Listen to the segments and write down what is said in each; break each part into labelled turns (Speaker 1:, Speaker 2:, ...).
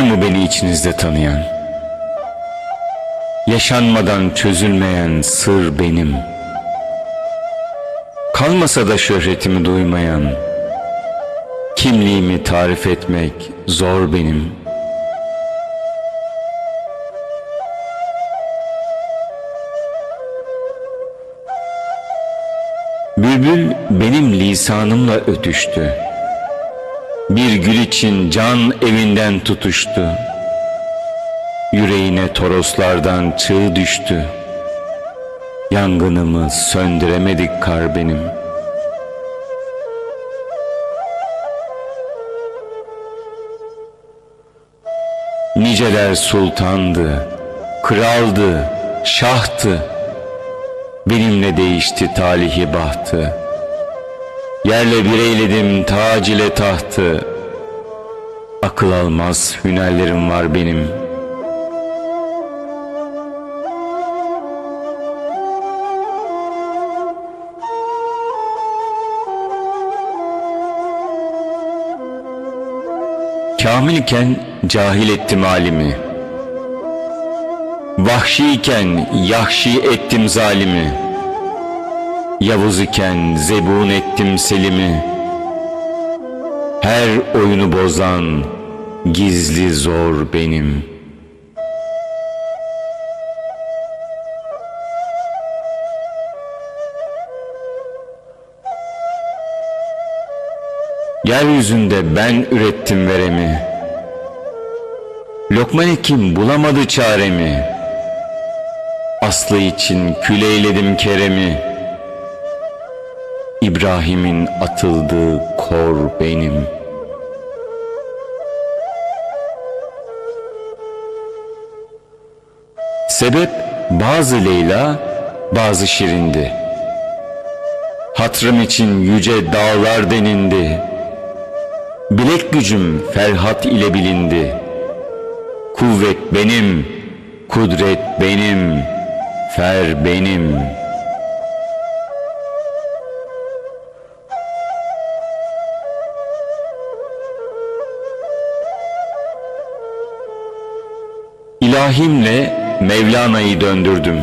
Speaker 1: mu beni içinizde tanıyan? Yaşanmadan çözülmeyen sır benim. Kalmasa da şöhretimi duymayan, kimliğimi tarif etmek zor benim. Bülbül benim lisanımla ötüştü. Bir gül için can evinden tutuştu. Yüreğine toroslardan çığ düştü. Yangınımı söndüremedik kar benim. Niceler sultandı, kraldı, şahtı. Benimle değişti talihi bahtı. Yerle bir eyledim tac ile tahtı. Akıl almaz hünerlerim var benim. Kamilken cahil ettim alimi. Vahşiyken yahşi ettim zalimi. Yavuz iken zebun ettim selimi. Her oyunu bozan gizli zor benim. Yeryüzünde ben ürettim veremi. Lokman Hekim bulamadı çaremi. Aslı için küleyledim keremi. İbrahim'in atıldığı kor benim. Sebep bazı Leyla, bazı Şirindi. Hatrım için yüce dağlar denindi. Bilek gücüm Ferhat ile bilindi. Kuvvet benim, kudret benim, fer benim. İlahimle Mevlana'yı döndürdüm.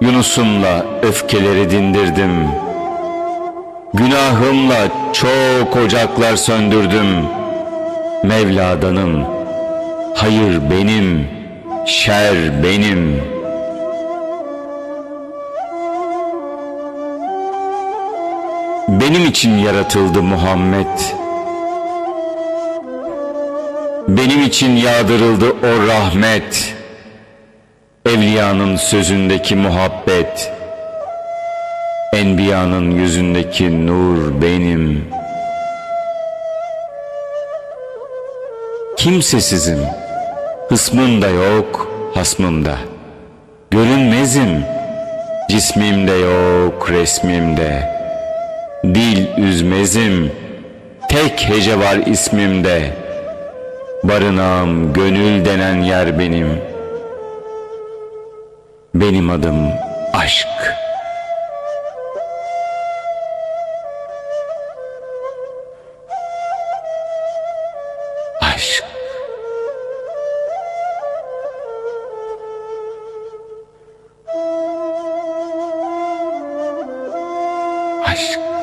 Speaker 1: Yunus'umla öfkeleri dindirdim. Günahımla çok ocaklar söndürdüm. Mevla'danım. Hayır benim, şer benim. Benim için yaratıldı Muhammed. Benim için yağdırıldı o rahmet. Evliyanın sözündeki muhabbet. Enbiyanın yüzündeki nur benim. Kimsesizim. Hısmım da yok, hasmım da. Görünmezim. Cismimde yok, resmimde. Dil üzmezim. Tek hece var ismimde. Barınağım gönül denen yer benim. Benim adım aşk. Aşk. Aşk.